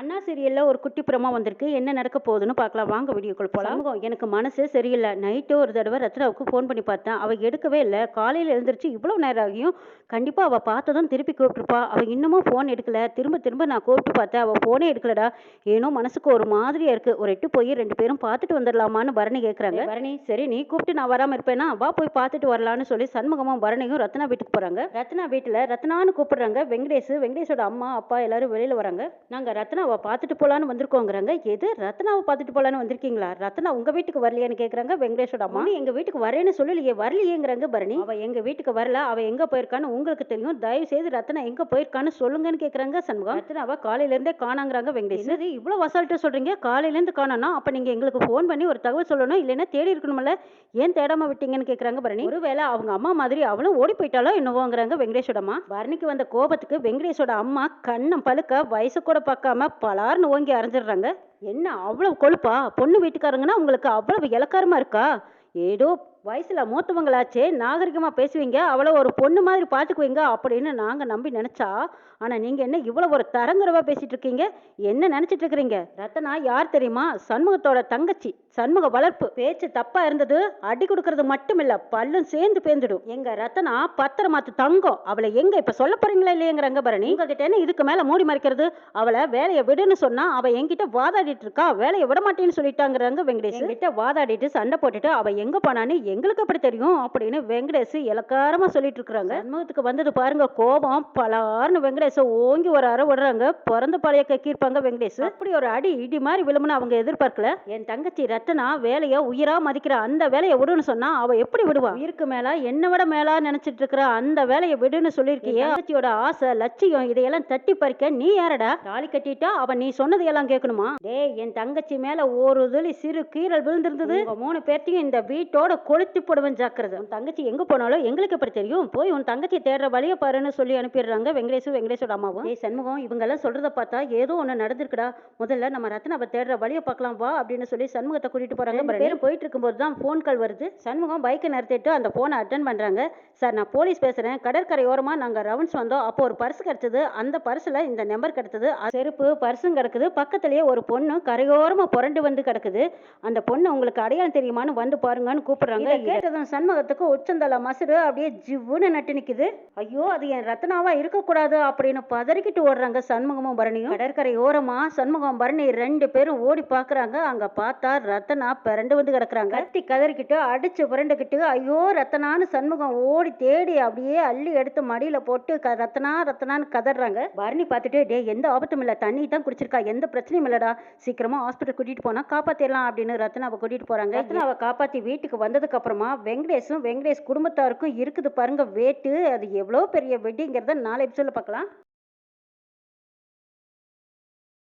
அண்ணா சீரியலில் ஒரு குட்டி பிரமா வந்திருக்கு. என்ன நடக்க போகுதுன்னு பார்க்கலாம். வாங்க வீடியோக்குள் போகலாம் எனக்கு மனசே சரியில்லை. நைட்டு ஒரு தடவை ரத்னாவுக்கு ஃபோன் பண்ணி பார்த்தேன். அவள் எடுக்கவே இல்லை. காலையில் எழுந்திரிச்சு இவ்வளோ நேரம் ஆகியும் கண்டிப்பாக அவள் பார்த்ததும் திருப்பி கூப்பிட்டுருப்பா. அவள் இன்னமும் ஃபோன் எடுக்கல. திரும்ப திரும்ப நான் கூப்பிட்டு பார்த்தேன். அவள் ஃபோனே எடுக்கலடா. ஏனோ மனசுக்கு ஒரு மாதிரியா இருக்கு. ஒரு எட்டு போய் ரெண்டு பேரும் பார்த்துட்டு வந்துடலாமான்னு பரணி கேட்குறாங்க பரணி. சரி நீ கூப்பிட்டு நான் வராமல் இருப்பேனா? வா போய் பார்த்துட்டு வரலான்னு சொல்லி சண்முகமும் பரணியும் ரத்னா வீட்டுக்கு போகிறாங்க ரத்னா வீட்டில் ரத்னான்னு கூப்பிடுறாங்க. வெங்கடேஷ். வெங்கடேஷோட அம்மா அப்பா எல்லாரும் வெளியில் வராங்க. நாங்கள் ரத்னாவை பார்த்துட்டு போகலான்னு வந்திருக்கோங்கிறாங்க. எது? ரத்னாவை பார்த்துட்டு போகலான்னு வந்திருக்கீங்களா? ரத்னா உங்கள் வீட்டுக்கு வரலையான்னு கேட்குறாங்க வெங்கடேஷோட அம்மா. எங்கள் வீட்டுக்கு வரேன்னு சொல்லலையே வரலையேங்கிறாங்க பரணி. அவள் எங்கள் வீட்டுக்கு வரல அவள் எங்கே போயிருக்கான்னு உங்களுக்கு தெரியும். தயவு செய்து ரத்னா எங்கே போயிருக்கான்னு சொல்லுங்கன்னு கேட்குறாங்க சண்முகம். ரத்னாவை காலையிலேருந்தே காணாங்கிறாங்க வெங்கடேஷ். இது இவ்வளோ அசால்ட்டாக சொல்கிறீங்க காலையிலேருந்து காணோன்னா அப்போ நீங்கள் எங்களுக்கு ஃபோன் பண்ணி ஒரு தகவல் சொல்லணும் இல்லைன்னா தேடி இருக்கணும்ல? ஏன் தேடாம விட்டீங்கன்னு கேட்குறாங்க பரணி. ஒருவேளை அவங்க அம்மா மாதிரி அவளும் ஓடி போயிட்டாலோ என்னவோங்கிறாங்க வெங்கடேஷோட அம்மா. பரணிக்கு வந்த கோபத்துக்கு வெங்கடேஷோட அம்மா கண்ணம் பழுக்க வயசு கூட பார்க்காம பலார்னு ஓங்கி அரைஞ்சிடுறாங்க. என்ன அவ்வளவு கொழுப்பா? பொண்ணு வீட்டுக்காரங்கன்னா உங்களுக்கு அவ்வளவு இலக்காரமா இருக்கா? ஏதோ வயசில் மூத்தவங்களாச்சே நாகரிகமாக பேசுவீங்க அவளை ஒரு பொண்ணு மாதிரி பார்த்துக்குவீங்க அப்படின்னு நாங்கள் நம்பி நினச்சா ஆனால் நீங்கள் என்ன இவ்வளோ ஒரு தரங்குறவா பேசிகிட்டு இருக்கீங்க? என்ன நினச்சிட்டு இருக்கிறீங்க? ரத்தனா யார் தெரியுமா? சண்முகத்தோட தங்கச்சி சண்முக வளர்ப்பு பேச்சு தப்பாக இருந்தது அடி கொடுக்கறது மட்டும் இல்லை பல்லும் சேர்ந்து பேந்துடும் எங்கள் ரத்தனா பத்திரமாத்து தங்கம் அவளை எங்கே இப்போ சொல்ல போறீங்களா இல்லையங்கிறாங்க பரணி உங்ககிட்ட என்ன இதுக்கு மேலே மூடி மறைக்கிறது? அவளை வேலையை விடுன்னு சொன்னால் அவள் என்கிட்ட வாதாடிட்டு இருக்கா? வேலையை விட மாட்டேன்னு சொல்லிட்டாங்கிறாங்க வெங்கடேஷ். கிட்ட வாதாடிட்டு சண்டை போட்டுட்டு அவள் எங்கே போனான்னு எங்களுக்கு அப்படி தெரியும் அப்படின்னு வெங்கடேஷ் இலக்காரமா சொல்லிட்டு இருக்கிறாங்க சண்முகத்துக்கு வந்தது பாருங்க கோபம் பலார்னு வெங்கடேஷ ஓங்கி ஒரு அற விடுறாங்க பிறந்த பழைய கக்கியிருப்பாங்க வெங்கடேஷ். அப்படி ஒரு அடி இடி மாதிரி விழுமுன்னு அவங்க எதிர்பார்க்கல. என் தங்கச்சி ரத்தனா வேலையை உயிரா மதிக்கிற அந்த வேலையை விடுன்னு சொன்னா அவ எப்படி விடுவா? உயிருக்கு மேல என்ன விட மேலா நினைச்சிட்டு இருக்கிற அந்த வேலையை விடுன்னு சொல்லியிருக்கியே. தங்கச்சியோட ஆசை லட்சியம் இதையெல்லாம் தட்டி பறிக்க நீ யாரடா? தாலி கட்டிட்டா அவ நீ சொன்னதையெல்லாம் கேட்கணுமா? டேய் என் தங்கச்சி மேல ஒரு துளி சிறு கீறல் விழுந்திருந்தது. மூணு பேர்த்தையும் இந்த வீட்டோட கொளுத்தி போடுவேன் ஜாக்கிரதை. உன் தங்கச்சி எங்க போனாலும் எங்களுக்கு எப்படி தெரியும்? போய் உன் தங்கச்சி தேடுற வழியை பாருன்னு சொல்லி அனுப்பிடுறாங்க வெங்கடேஷ் வெங்கடேஷோட அம்மாவும். ஏய் சண்முகம் இவங்க எல்லாம் சொல்றத பார்த்தா ஏதோ ஒண்ணு நடந்திருக்குடா. முதல்ல நம்ம ரத்னாவை தேடுற வழியை பார்க்கலாம் வா அப்படின்னு சொல்லி சண்முகத்தை கூட்டிட்டு போறாங்க. ரெண்டு பேரும் போயிட்டு இருக்கும்போது தான் ஃபோன் கால் வருது. சண்முகம் பைக்கை நிறுத்திட்டு அந்த போனை அட்டன் பண்றாங்க. சார் நான் போலீஸ் பேசுறேன். கடற்கரை ஓரமா நாங்க ரவுண்ட்ஸ் வந்தோம். அப்போ ஒரு பர்ஸ் கிடைச்சது. அந்த பர்ஸ்ல இந்த நம்பர் கிடைச்சது செருப்பு பர்ஸும் கிடக்குது. பக்கத்துலயே ஒரு பொண்ணு கரையோரமா புரண்டு வந்து கிடக்குது. அந்த பொண்ணு உங்களுக்கு அடையாளம் தெரியுமான்னு வந்து பாருங்கன்னு கூப்பிடுறாங்க. இதை கேட்டதும் சண்முகத்துக்கு உச்சந்தல மசுறு அப்படியே ஜிவ்வுன்னு நட்டு நிக்குது. ஐயோ அது என் ரத்னாவா இருக்கக்கூடாது அப்படின்னு பதறிக்கிட்டு ஓடுறாங்க சண்முகமும் பரணியும். கடற்கரை ஓரமா சண்முகம் பரணி ரெண்டு பேரும் ஓடி பாக்குறாங்க. அங்க பார்த்தா ரத்தனா பிறண்டு வந்து கிடக்குறாங்க. கத்தி கதறிக்கிட்டு அடிச்சு புரண்டுக்கிட்டு ஐயோ ரத்தனான்னு சண்முகம் ஓடி தேடி அப்படியே அள்ளி எடுத்து மடியில போட்டு ரத்தனா ரத்தனான்னு கதறாங்க. பரணி பார்த்துட்டு டே எந்த ஆபத்தும் இல்ல. தண்ணி தான் குடிச்சிருக்கா. எந்த பிரச்சனையும் இல்லடா. சீக்கிரமா ஹாஸ்பிட்டல் கூட்டிட்டு போனா காப்பாத்திடலாம் அப்படின்னு ரத்னாவை கூட்டிட்டு போறாங்க. ரத்னாவை காப்பாத்தி வீட்டுக்கு வந்ததுக்கு அப்புறமா வெங்கடேஷும் வெங்கடேஷ் குடும்பத்தாருக்கும் இருக்குது பாருங்க வேட்டு. அது எவ்வளோ பெரிய வெட்டிங்கிறத நாளை எபிசோட பார்க்கலாம்.